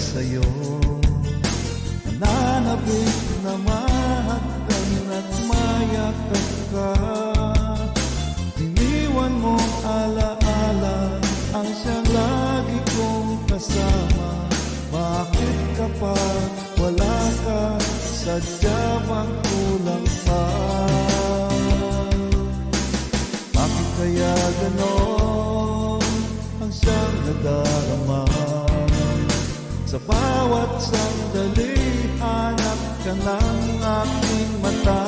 sa'yo. Nananabik na mahagdan at mayakap ka. Iniwan mo alaala ang siyang lagi kong kasama. Bakit kapag wala ka, sadya bang kulang pa? Sa bawat sandali Hanap ka ng aking mata.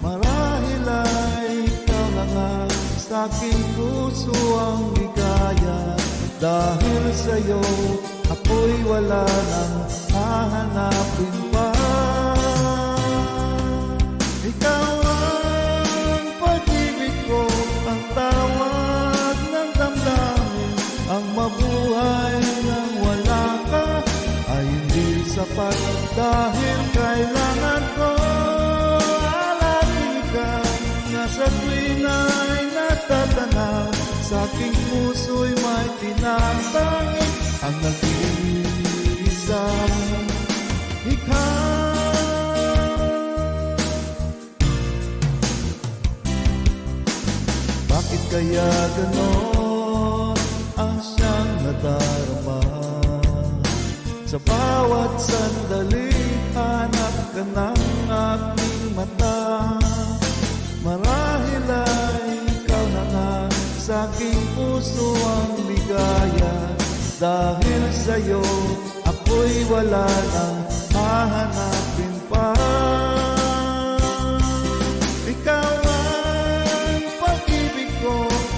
Marahil ay ikaw Sa aking puso ang ligaya Dahil sa'yo ako'y wala nang hahanapin pa. Ikaw ang pag-ibig ko Ang tawag ng damdamin Ang mabuhay nang sapat Dahil kailangan ko. Alapin ka Nasa tuwin ay natatanaw Sa aking puso'y may tinatangin Ang nag-iisa. Ikaw! Bakit kaya ganon ang siyang nadarama Sa bawat sandali hanap ka ng aking mata. Marahil ay ikaw na nga sa aking puso ang ligaya. Dahil sa'yo ako'y wala nang hahanapin pa. Ikaw ang pag-ibig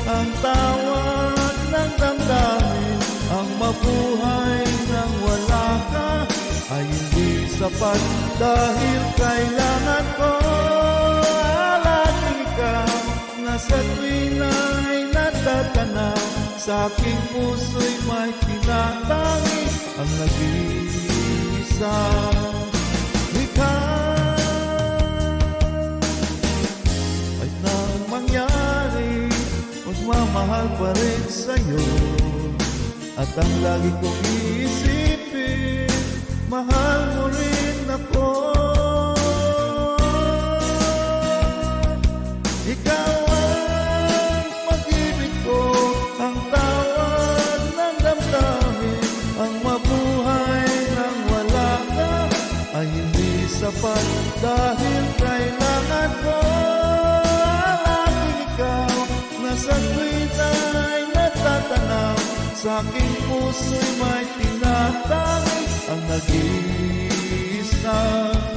ang tawag ng damdamin, ang mabuhay sapat dahil kailangan ko alagin ka. Na sa tuwin ay natatanaw sa aking puso'y may tinatangi ang nag-iisa. Ikaw ay nang mangyari Magmamahal pa rin sa'yo. At ang lagi kong iisipin Mahal mo rin Ikaw ang pag-ibig ko Ang ng damdamin Ang mabuhay nang wala ka Ay hindi sapat Dahil kailangan ko. Lagi ikaw Nasa tuwin ay Sa aking puso'y may tinatangin Ang nag-iisa